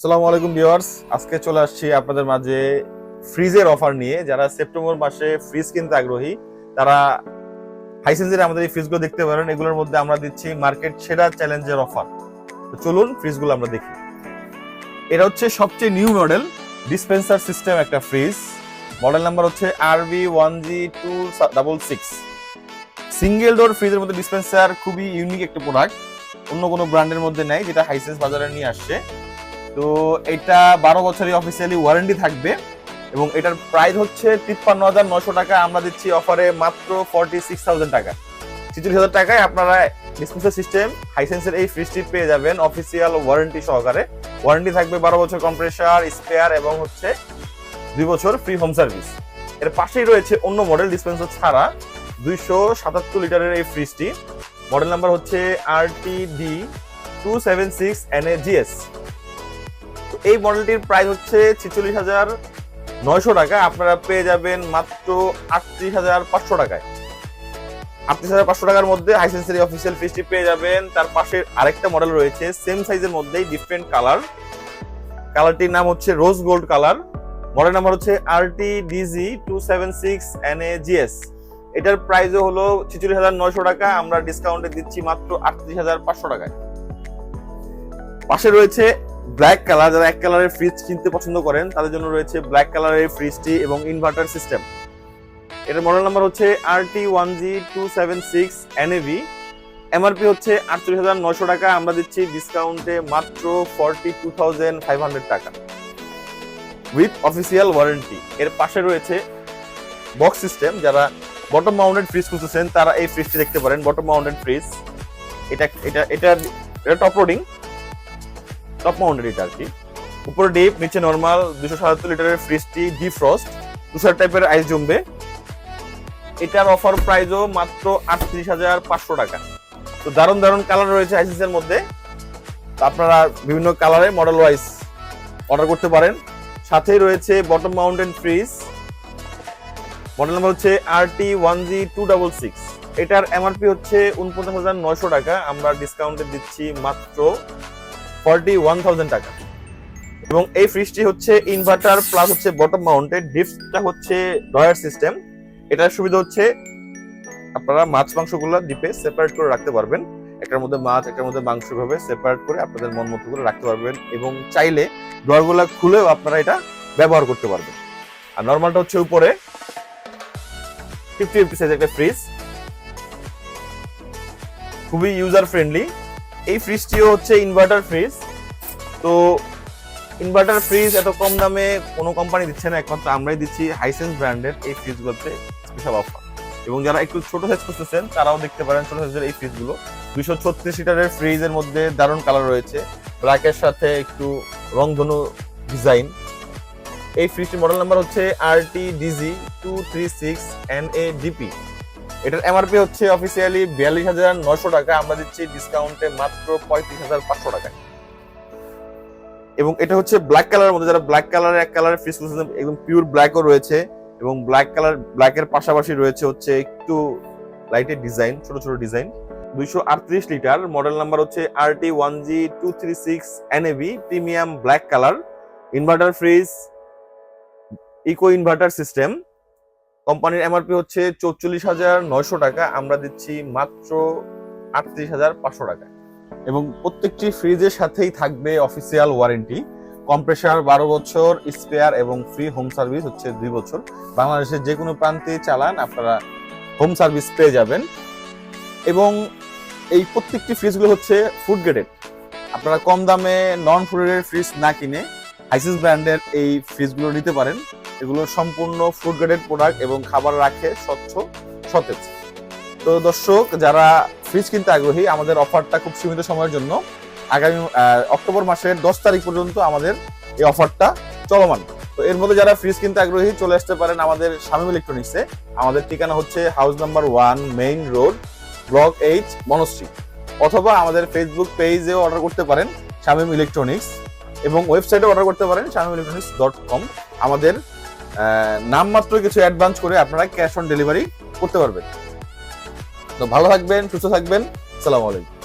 আসসালামু আলাইকুম ভিউয়ার্স। আজকে চলে আসছি আপনাদের মাঝে ফ্রিজের অফার নিয়ে। যারা সেপ্টেম্বর মাসে ফ্রিজ কিনতে আগ্রহী, তারা হাইসেন্সের আমাদের এই ফ্রিজগুলো দেখতে পারেন। এগুলোর মধ্যে আমরা দিচ্ছি মার্কেট সেরা চ্যালেঞ্জের অফার তো চলুন ফ্রিজগুলো আমরা দেখি। এটা হচ্ছে সবচেয়ে নিউ মডেল ডিসপেন্সার সিস্টেম একটা ফ্রিজ মডেল নাম্বার হচ্ছে R B one G two double six single door ফ্রিজের মধ্যে ডিসপেন্সার খুবই ইউনিক একটা প্রোডাক্ট অন্য কোনো ব্র্যান্ডের মধ্যে নাই, যেটা হাইসেন্স বাজারে নিয়ে আসছে। তো এটা বারো বছরই অফিসিয়ালি ওয়ারেন্টি থাকবে এবং এটার প্রাইস হচ্ছে তিপ্পান্ন হাজার নশো টাকা। আমরা দিচ্ছি অফারে মাত্র ফর্টি সিক্স থাউজেন্ড টাকা। ছিচল্লিশ হাজার টাকায় আপনারা ডিসপেন্সার সিস্টেম হাইসেন্সের এই ফ্রিজটি পেয়ে যাবেন অফিসিয়াল ওয়ারেন্টি সহকারে। ওয়ারেন্টি থাকবে বারো বছর কম্প্রেসার স্পেয়ার এবং হচ্ছে দুই বছর ফ্রি হোম সার্ভিস এর পাশেই রয়েছে অন্য মডেল ডিসপেন্সার ছাড়া দুইশো সাতাত্তর লিটারের এই ফ্রিজটি মডেল নাম্বার হচ্ছে R T D two seven six N A GS এই মডেলটির প্রাইস হচ্ছে ছেচল্লিশ হাজার নয়শো টাকা আপনারা পেয়ে যাবেন মাত্র আটত্রিশ হাজার পাঁচশো টাকায়। আটত্রিশ হাজার পাঁচশো টাকার মধ্যে হাইসেন্সারি অফিসিয়াল ফিসটি পেয়ে যাবেন। তার পাশে আরেকটা মডেল রয়েছে সেম সাইজের মধ্যেই ডিফারেন্ট কালার কালারটির নাম হচ্ছে rose gold colour model number হচ্ছে R T DG two seven six N A GS এটার প্রাইসও হলো ছেচল্লিশ হাজার নয়শো টাকা। আমরা ডিসকাউন্টে দিচ্ছি মাত্র আটত্রিশ হাজার পাঁচশো টাকায়। পাশে রয়েছে ব্ল্যাক কালার যারা এক কালারের ফ্রিজ কিনতে পছন্দ করেন, তাদের জন্য রয়েছে ব্ল্যাক কালারের ফ্রিজটি এবং ইনভার্টার সিস্টেম এটার মডেল নাম্বার হচ্ছে R T one G two seven six NAV MRP হচ্ছে আটচল্লিশ হাজার নয়শো টাকা। আমরা দিচ্ছি ডিসকাউন্টে মাত্র forty two thousand five hundred টাকা। উইথ অফিসিয়াল ওয়ারেন্টি এর পাশে রয়েছে বক্স সিস্টেম যারা বটম মাউন্টেড ফ্রিজ খুঁজতেছেন, তারা এই ফ্রিজটি দেখতে পারেন বটম মাউন্টেড ফ্রিজ এটা এটা এটা এটা টপ লোডিং টপ মাউন্টেড এটা আর কি। উপরে ডিপ নিচে নর্মাল দুশো সাতাত্তর লিটারের ফ্রিজটি ডিফ্রস্ট তুষার টাইপের আইস জমবে। এটার অফার প্রাইসও মাত্র আটত্রিশ হাজার পাঁচশো টাকা। তো দারুণ দারুণ কালার রয়েছে আইসিস এর মধ্যে। আপনারা বিভিন্ন কালারে মডেল ওয়াইজ অর্ডার করতে পারেন। সাথেই রয়েছে bottom mountain fridge model number হচ্ছে R T one G two double six এটার এমআরপি হচ্ছে উনপঞ্চাশ হাজার নয়শো টাকা। আমরা ডিসকাউন্টে দিচ্ছি মাত্র ফর্টি ওয়ান থাউজেন্ড টাকা। এবং এই ফ্রিজটি হচ্ছে ইনভার্টার প্লাস হচ্ছে বটম মাউন্টেড ডিপটা হচ্ছে ডয়ার সিস্টেম এটার সুবিধা হচ্ছে আপনারা মাছ মাংসগুলো ডিপে সেপারেট করে রাখতে পারবেন। একটার মধ্যে মাছ, একটার মধ্যে মাংস ভাবে সেপারেট করে আপনাদের মন মতো করে রাখতে পারবেন এবং চাইলে ডয়ারগুলো খুলেও আপনারা এটা ব্যবহার করতে পারবেন। আর নর্মালটা হচ্ছে উপরে। ফিফটি ফিফটি সাইজ একটা ফ্রিজ খুবই ইউজার ফ্রেন্ডলি এই ফ্রিজটিও হচ্ছে ইনভার্টার ফ্রিজ তো ইনভার্টার ফ্রিজ এত কম দামে কোনো কোম্পানি দিচ্ছে না, একমাত্র আমরাই দিচ্ছি হাইসেন্স ব্র্যান্ডের এই ফ্রিজগুলোতে স্পেশাল অফার এবং যারা একটু ছোট সাইজ খুঁজতেছেন, তারাও দেখতে পারেন ছোট সাইজের এই ফ্রিজগুলো দুইশো ছত্রিশ লিটারের ফ্রিজের মধ্যে দারুণ কালার রয়েছে। ব্ল্যাকের সাথে একটু রংধনু ডিজাইন এই ফ্রিজটির মডেল নাম্বার হচ্ছে R T DG two three six N A DP এটার এমআরপি হচ্ছে অফিসিয়ালি বিয়াল্লিশ হাজার নশো টাকা। আমরা দিচ্ছি ডিসকাউন্টে মাত্র পঁয়ত্রিশ হাজার পাঁচশো টাকায়। এবং এটা হচ্ছে ব্ল্যাক কালারের মধ্যে, যারা ব্ল্যাক কালারের এক কালারের খুঁজছেন একদম পিওর ব্ল্যাকও রয়েছে। এবং ব্ল্যাক কালার ব্ল্যাকের পাশাপাশি রয়েছে হচ্ছে একটু লাইটের ডিজাইন ছোট ছোট ডিজাইন দুইশো আটত্রিশ লিটার মডেল নাম্বার হচ্ছে R T one G two three six NAV premium black colour inverter fridge eco inverter system কোম্পানির এমআরপি হচ্ছে চৌচল্লিশ হাজার নয়শো টাকা, আমরা দিচ্ছি মাত্র আটত্রিশ হাজার পাঁচশো টাকা। এবং প্রত্যেকটি ফ্রিজের সাথেই থাকবে অফিসিয়াল ওয়ারেন্টি কম্প্রেসার বারো বছর স্পেয়ার এবং ফ্রি হোম সার্ভিস হচ্ছে দুই বছর। বাংলাদেশের যে কোনো প্রান্তে চালান, আপনারা হোম সার্ভিস পেয়ে যাবেন। এবং এই প্রত্যেকটি ফ্রিজগুলো হচ্ছে ফুড গ্রেডেড আপনারা কম দামে নন ফুড গ্রেডেড ফ্রিজ না কিনে হাইসিস ব্র্যান্ডের এই ফ্রিজগুলো নিতে পারেন। এগুলো সম্পূর্ণ ফুড গ্রেডেড প্রোডাক্ট এবং খাবার রাখে স্বচ্ছ, সতেজ। তো দর্শক, যারা ফ্রিজ কিনতে আগ্রহী, আমাদের অফারটা খুব সীমিত সময়ের জন্য। আগামী অক্টোবর মাসের দশ তারিখ পর্যন্ত আমাদের এই অফারটা চলমান। তো এর মধ্যে যারা ফ্রিজ কিনতে আগ্রহী, চলে আসতে পারেন আমাদের শামীম ইলেকট্রনিক্সে আমাদের ঠিকানা হচ্ছে house number one main road block H Monshri. অথবা আমাদের ফেসবুক পেজেও অর্ডার করতে পারেন শামীম ইলেকট্রনিক্স এবং ওয়েবসাইটে অর্ডার করতে পারেন শামীম ইলেকট্রনিক্স ডট কম আমাদের নামমাত্র কিছু অ্যাডভান্স করে আপনারা ক্যাশ অন ডেলিভারি করতে পারবেন। তো ভালো থাকবেন, সুস্থ থাকবেন। সালাম আলাইকুম।